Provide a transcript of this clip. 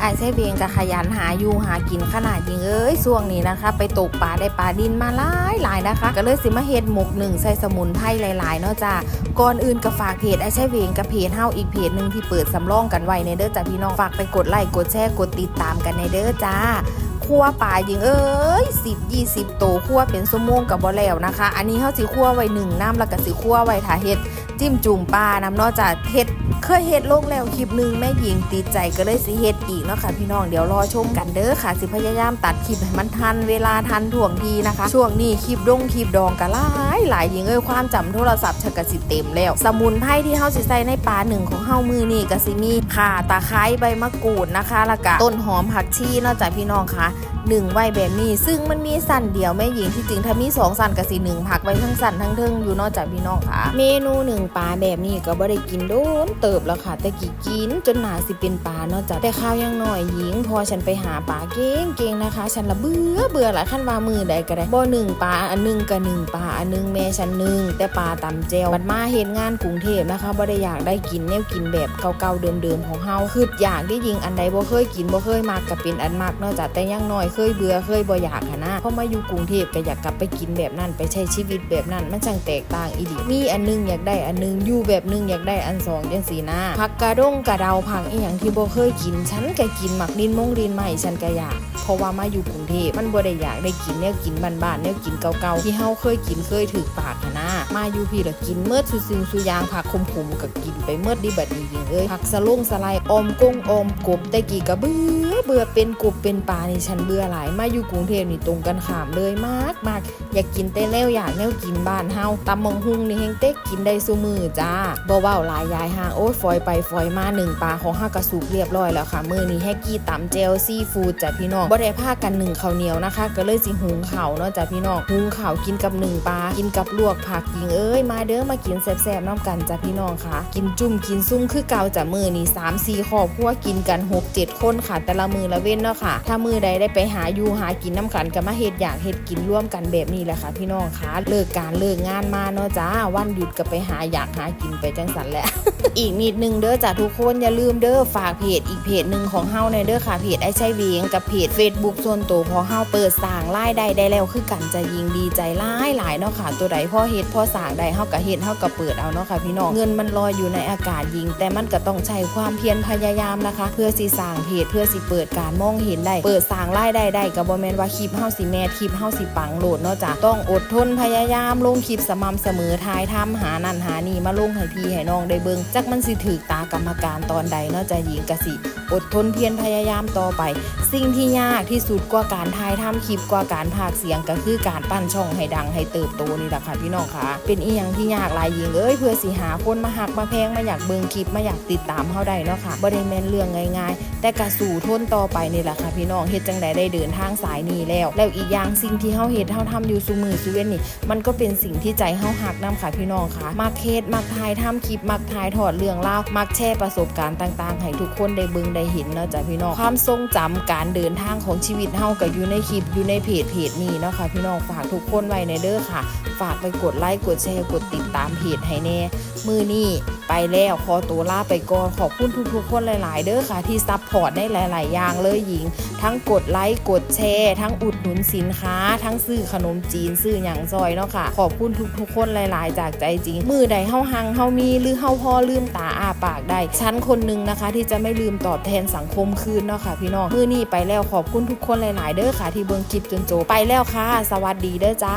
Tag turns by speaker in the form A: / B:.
A: ไอ้ใช้เบียงกับขยันหาอยู่หากินขนาดยิงเอ้ยช่วงนี้นะคะ ไปตกปลาได้ปลาดินมาหลายหลายนะคะ ก็เลยสิมาเฮ็ดหมกหนึ่งใส่สมุนไพรหลายๆเนาะจ้าก่อนอื่นก็ฝากเพจไอ้ใช้เบียงกับเพจเฮาอีกเพจหนึ่งที่เปิดสำรองกันไว้ในเด้อจ้าพี่น้องฝากไปกดไลค์กดแชร์กดติดตามกันในเด้อจ้าคั่วปลายิงเอ้ยสิบยี่สิบโตคั่วเป็นชั่วโมงกับบ่แล้วนะคะ อันนี้เขาสิคั่วไว้หนึ่งน้ำแล้วก็สิคั่วไว้ถ้าเฮ็ดจิ้มจุ่มปลาน้ำเนอกจากเฮ็ด เคยเฮ็ดลงแล้วคลิปหนึ่งแม่หญิงติดใจก็เลยสิเฮ็ดอีกเนาะค่ะพี่น้องเดี๋ยวรอชมกันเด้อค่ะ สิพยายามตัดคลิปให้มันทันเวลาทันถ่วงทีนะคะ ช่วงนี้คลิปดงคลิปดองก็หลายหลายยิงเอ้ยความจำโทรศัพท์ฉันก็สิเต็มแล้ว สมุนไพรที่เฮาสิใส่ในปลาหนึ่งของเฮามือนี่ก็สิมีข่าตะไคร้ใบมะกรูดนะคะแล้วก็ต้นหอมผักชีนอกจากพี่น้องค่ะหนึ่งไว้แบบนี้ ซึ่งมันมีสั่นเดียวแม่หญิงที่จริงถ้ามีสองสั่นกับสีหนึ่งผักไว้ทั้งสั่นทั้งเทิงอยู่นอกจากพี่น้องค่ะ เมนูหนึ่งปลาแบบนี้ก็บ่ได้กินโดนเติติบแล้วค่ะ แต่กี่กินจนหนาสิเป็นปลาเนอกจากแต่ข้าวยังหน่อยหญิง พอฉันไปหาปลาเก่งเก่งนะคะ ฉันละเบื่อเบื่อหลายขั้นวามือใดก็ได้บ่หนึ่งปลาอันหนึ่งกับหนึ่งปลาอันหนึ่งแม่ฉันหนึ่งแต่ปลาตำแจวบัดมาเห็นงานกรุงเทพนะคะบ่ได้อยากได้กินแนวกินแบบเก่าๆเดิมๆของเฮาคืออยากที่ยิงอันใดบ่เคยกินบ่เคยมากก็เป็นอันมากเนอกจากแต่ยังหน้อยเคยเบื่อเคยบ่อยากค่ะนะพอมาอยู่กรุงเทพก็อยากกลับไปกินแบบนั้นไปใช้ชีวิตแบบนั้นมันช่างแตกต่างอีหลีมีอันหนึงอยากได้อันหนึงอยู่แบบหนึงอยากได้อันสองจังสีนะผักกระด้งกระเดาผักอีหยังที่โบเคยกิน ฉันก็กินหมักดินมงดินใหม่ฉันก็อยาก ราะว่ามาอยู่กรุงเทพมันบ่ได้อยากได้กินแนวกินบ้านๆแนวกินเก่าๆที่เฮาเคยกินเคยถือปากนะมาอยู่พี่ละกินเมื่อสุซิงสุยางผักขมๆก็กินไปเมื่อดีบัดนี้ยิงเอ้ยผักสะลุงสไลอมกุ้งอมกบแต่กี่ก็เบือเบื่อเป็นกบเป็นปลานี่ฉันเบื่อหลายมาอยู่กรุงเทพนี่ตรงกันข้ามเลยมากมากอยากกินแต่แนวอยากแนวกินบ้านเฮาตำมงหุงนี่เฮงเต็กกินได้ซุมือจ้าบ่เว้าหลายยายห่างโอ้ยฟอยไปฟอยมาหนึ่งปลาของเฮากระสุกเรียบร้อยแล้วค่ะมือนี้แฮกกี้ตำเจลซีฟูดจ้ะพี่น้องบได้พากันหนึ่งข้าวเหนียวนะคะ ก็เลยสิหุงข้าวเนาะจ้ะพี่น้องหุงข้าวกินกับหนึ่งปลากินกับลวกผักยิงเอ้ยมาเด้อมากินแซ่บๆน้ำกันจ้ะพี่น้องค่ะ กินจุ่มกินซุ่มคือเก่าจ้ะมือนี้3 4ครอบครัวกินกัน6 7คนค่ะ แต่ละมือละเว้นเนาะค่ะ ถ้ามือใดได้ไปหาอยู่หากินน้ำกันก็มาเฮ็ดอยากเฮ็ดกินร่วมกันแบบนี้แหละค่ะ พี่น้องค่ะเลิกการเลิกงานมาเนาะจ้าวันหยุดก็ไปหาอยากหากินไปจังสันแหละอีกนิดนึงเด้อจ้ะทุกคนอย่าลืมเด้อฝากเพจอีกเพจหนึ่งของเฮาในเด้อค่ะเพจไอ้ใช่เวียงกับเพจ Facebook ส่วนตัวของเฮาเปิดสร้างรายได้ได้แล้วคือกันจะยิงดีใจหลายหลายเนาะค่ะ ตัวใดพ่อเฮ็ดพ่อสร้างได้เฮาก็เฮ็ดเฮาก็เปิดเอาเนาะค่ะพี่น้องเงินมันลอยอยู่ในอากาศยิง แต่มันก็ต้องใช้ความเพียรพยายามนะคะ เพื่อสิสร้างเพจเพื่อสิเปิดการมองเห็นได้ เปิดสร้างรายได้ได้ก็บ่แม่นว่าคลิปเฮาสิแม่คลิปเฮาสิปังโหลดเนาะจ้ะต้องอดทนพยายามลงคลิปสม่ำเสมอทายทำหานั่นหานี่มาลงให้พี่ให้น้องได้เบิ่งจักมันสิถือตากรรมการตอนใดเนาะจะหญิงกะสิอดทนเพียรพยายามต่อไป สิ่งที่ยากากที่สุดกว่าการถ่ายทำคลิปกว่าการพากเสียงก็คือการปั้นช่องให้ดังให้เติบโตนี่แหละค่ะพี่น้องค่ะ เป็นอีหยังที่ยากหลายหญิงเอ้ยเพื่อสิหาคนมาหักมาแพงมาอยากเบิ่งคลิปมาอยากติดตามเฮาได้เนาะค่ะบ่ได้แม่นเรื่องง่ายๆ แต่กระสู่ทนต่อไปนี่แหละค่ะพี่น้องเฮ็ดจังใดได้เดินทางสายนี้แล้ว แล้วอีกอย่างสิ่งที่เฮาเฮ็ดเฮาทำอยู่ซุมือซุเว้นนี่ มันก็เป็นสิ่งที่ใจเฮาหักนํค่ะพี่น้องค่ะมักเฮ็ดมักถ่ายทำคลิปมักถ่ายทอดเรื่องราวมักแชร์ประสบการณ์ต่าง ๆ ให้ทุกคนได้เบิ่งได้เห็นเนาะจ้ะพี่น้องความทรงจำการเดินทางของชีวิตเฮาก็อยู่ในคลิปอยู่ในเพจเพจนี้เนาะค่ะพี่น้องฝากทุกคนไว้ในเด้อค่ะ ฝากไปกดไลค์กดแชร์กดติดตามเพจให้แน่มือนี่ไปแล้วขอตัวลาไปก่อนขอบคุณทุกๆคนหลาย ๆ เด้อค่ะ ที่ซัพพอร์ตในหลาย ๆ อย่างเลยหญิง ทั้งกดไลค์กดแชร์ ทั้งอุดหนุนสินค้า ทั้งซื้อขนมจีนซื้อหยังซอยเนาะค่ะ ขอบคุณทุกๆ คนหลาย ๆ จากใจจริง มือใดเฮาหังเฮามีหรือเฮาพอลืมตาอาปากได้ ฉันคนหนึ่งนะคะ ที่จะไม่ลืมตอบแทนสังคมคืนเนาะค่ะ พี่น้องมือนี่ไปแล้วขอบคุณทุกคนหลาย ๆ เด้อค่ะ ที่เบิ่งคลิปจนจบไปแล้วค่ะ สวัสดีเด้อจ้า